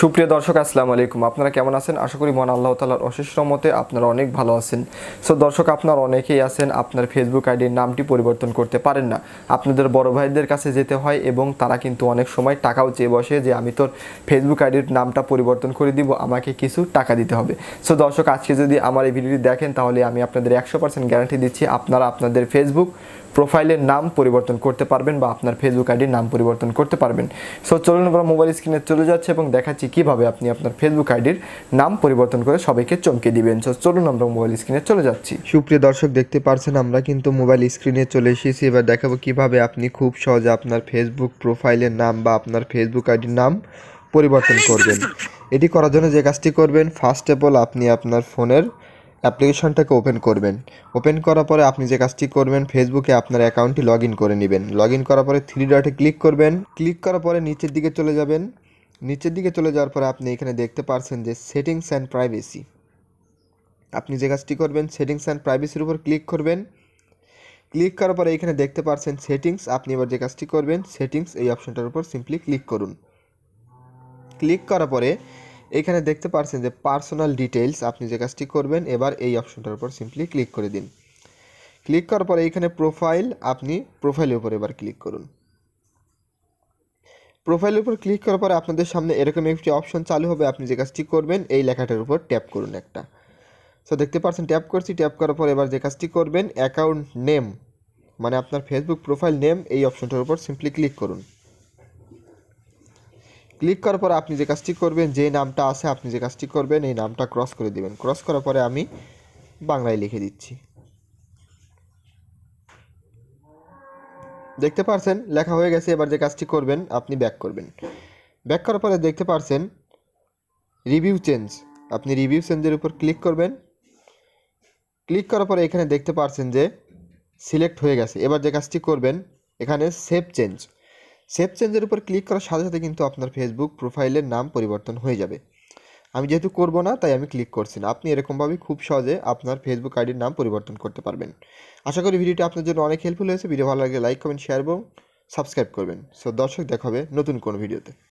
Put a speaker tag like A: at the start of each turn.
A: সুপ্রিয় দর্শক, আসসালামু আলাইকুম। আপনারা কেমন আছেন? আশা করি মন আল্লাহ তালার অশেষ রহমতে আপনারা অনেক ভালো আছেন। সো দর্শক, আপনার অনেকেই আছেন, আপনার ফেসবুক আইডির নামটি পরিবর্তন করতে পারেন না। আপনাদের বড় ভাইদের কাছে যেতে হয় এবং তারা কিন্তু অনেক সময় টাকাও চেয়ে বসে যে, আমি তোর ফেসবুক আইডির নামটা পরিবর্তন করে দিব, আমাকে কিছু টাকা দিতে হবে। সো দর্শক, আজকে যদি আমার এই ভিডিওটি দেখেন, তাহলে আমি আপনাদের একশো পার্সেন্ট গ্যারান্টি দিচ্ছি, আপনারা আপনাদের ফেসবুক প্রোফাইলের নাম পরিবর্তন করতে পারবেন বা আপনার ফেসবুক আইডির নাম পরিবর্তন করতে পারবেন। সো চলুন আমরা মোবাইল স্ক্রিনে চলে যাচ্ছে এবং দেখাচ্ছি কীভাবে আপনি আপনার ফেসবুক আইডির নাম পরিবর্তন করে সবাইকে চমকে দিবেন। সো চলুন আমরা মোবাইল স্ক্রিনে চলে যাচ্ছি।
B: সুপ্রিয় দর্শক, দেখতে পারছেন আমরা কিন্তু মোবাইল স্ক্রিনে চলে এসেছি। এবার দেখাবো কীভাবে আপনি খুব সহজে আপনার ফেসবুক প্রোফাইলের নাম বা আপনার ফেসবুক আইডির নাম পরিবর্তন করবেন। এটি করার জন্য যে কাজটি করবেন ফার্স্ট অফ অল আপনি আপনার ফোনের অ্যাপ্লিকেশনটাকে ওপেন করবেন। ওপেন করার পরে আপনি যে কাজটি করবেন, ফেসবুকে আপনার অ্যাকাউন্টটি লগ করে নেবেন। লগ করার পরে থ্রি ডটে ক্লিক করবেন। ক্লিক করার পরে নিচের দিকে চলে যাবেন। নিচের দিকে চলে যাওয়ার পরে আপনি এখানে দেখতে পারছেন যে সেটিংস অ্যান্ড প্রাইভেসি আপনি যে কাজটি করবেন সেটিংস অ্যান্ড প্রাইভেসির উপর ক্লিক করবেন। ক্লিক করার পরে এখানে দেখতে পাচ্ছেন সেটিংস আপনি এবার যে কাজটি করবেন সেটিংস এই অপশনটার উপর সিম্পলি ক্লিক করুন। ক্লিক করার পরে এখানে দেখতে পারছেন যে পার্সোনাল ডিটেলস আপনি যে কাজটি করবেন, এবার এই অপশনটার উপর সিম্পলি ক্লিক করে দিন। ক্লিক করার পরে এখানে প্রোফাইল আপনি প্রোফাইলের উপর এবার ক্লিক করুন। প্রোফাইলের উপর ক্লিক করার পরে আপনাদের সামনে এরকম একটি অপশন চালু হবে, আপনি যে কাজটি করবেন, এই লেখাটার উপর ট্যাপ করুন একটা। সো দেখতে পাচ্ছেন ট্যাপ করছি ট্যাপ করার পর এবার যে কাজটি করবেন অ্যাকাউন্ট নেম মানে আপনার ফেসবুক প্রোফাইল নেম এই অপশনটার উপর সিম্পলি ক্লিক করুন। ক্লিক করার পর আপনি যে কাজটি করবেন যে নামটা আছে আপনি যে কাজটি করবেন, এই নামটা ক্রস করে দিবেন। ক্রস করার পরে আমি বাংলায় লিখে দিচ্ছি। দেখতে পারছেন? লেখা হয়ে গেছে, এবার যে কাজটি করবেন, আপনি ব্যাক করবেন। ব্যাক করার পরে দেখতে পারছেন রিভিউ চেঞ্জ আপনি রিভিউ চেঞ্জের উপর ক্লিক করবেন। ক্লিক করার পরে এখানে দেখতে পারছেন যে সিলেক্ট হয়ে গেছে। এবার যে কাজটি করবেন, এখানে সেভ চেঞ্জ সেভ চেঞ্জের উপর ক্লিক করার সাথে সাথে কিন্তু আপনার ফেসবুক প্রোফাইলের নাম পরিবর্তন হয়ে যাবে। আমি যেহেতু করব না, তাই আমি ক্লিক করছি না। আপনি এরকমভাবেই খুব সহজে আপনার ফেসবুক আইডির নাম পরিবর্তন করতে পারবেন। আশা করি ভিডিওটি আপনার জন্য অনেক হেল্পফুল হয়েছে। ভিডিও ভালো লাগলে লাইক কমেন্ট শেয়ার এবং সাবস্ক্রাইব করবেন। সো দর্শক দেখাবে নতুন কোনো ভিডিওতে।